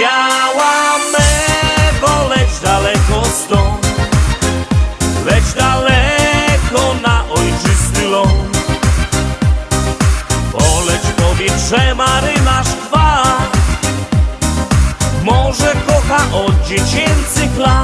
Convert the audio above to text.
Biała mewo, leć daleko stąd. Leć daleko na ojczysty ląd. Poleć powiedz, że marynarz dwa. Może kocha od dziecięcych lat.